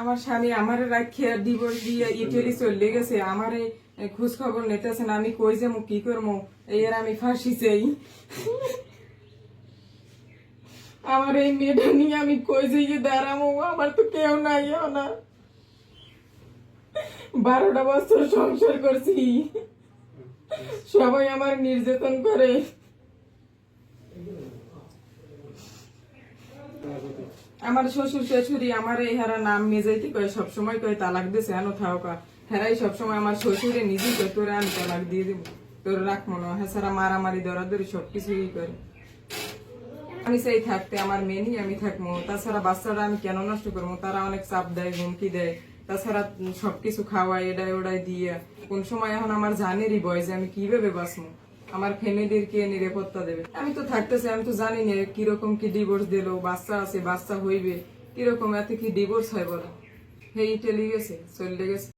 আমার স্বামী আমার রাখিয়া ডিভোর্স দিয়ে ইটালি চলে গেছে। আমার খোঁজ খবর নিতেছে না। আমি কই যাব, কি করব? এর আমি ফাঁসি চাই। আমার এই মেয়েটা নিয়ে আমি কই যাইয়ে দাঁড়াবো আমার তো কেউ নাই না বারোটা বছর সংসার করছি। সবাই আমার নির্যাতন করে। আমার শ্বশুর শাশুড়ি আমার এই হারা নাম মেজাইতে কয়, সবসময় কয়, তালাক দিছে, আনো থাকা হেরাই সবসময় আমার শ্বশুরে নিজেই কয়, তোরে আমি তালাক দিয়ে দেবো, তোর রাখব না হ্যাঁ। সারা মারামারি, দরাদরি সবকিছুই করে। আমি সেই থাকতে আমার মেয়ে নিয়ে আমি থাকব। তাছাড়া বাচ্চারা আমি কেন নষ্ট করব? তারা অনেক চাপ দেয়, হুমকি দেয়। তাছাড়া সবকিছু খাওয়াই এডাই ওডাই দিয়ে। কোন সময় এখন আমার জানেরই বয় যে আমি কীভাবে বাঁচবো? আমার ফ্যামিলির কে নিরাপত্তা দেবে। আমি তো থাকতেছি, আমি তো জানি না কীরকম কি ডিভোর্স দিল, বাচ্চা আছে, বাচ্চা হইবে, কীরকম এত কি ডিভোর্স হয় বলো? হে, ইটালি গেছে, চলে গেছে।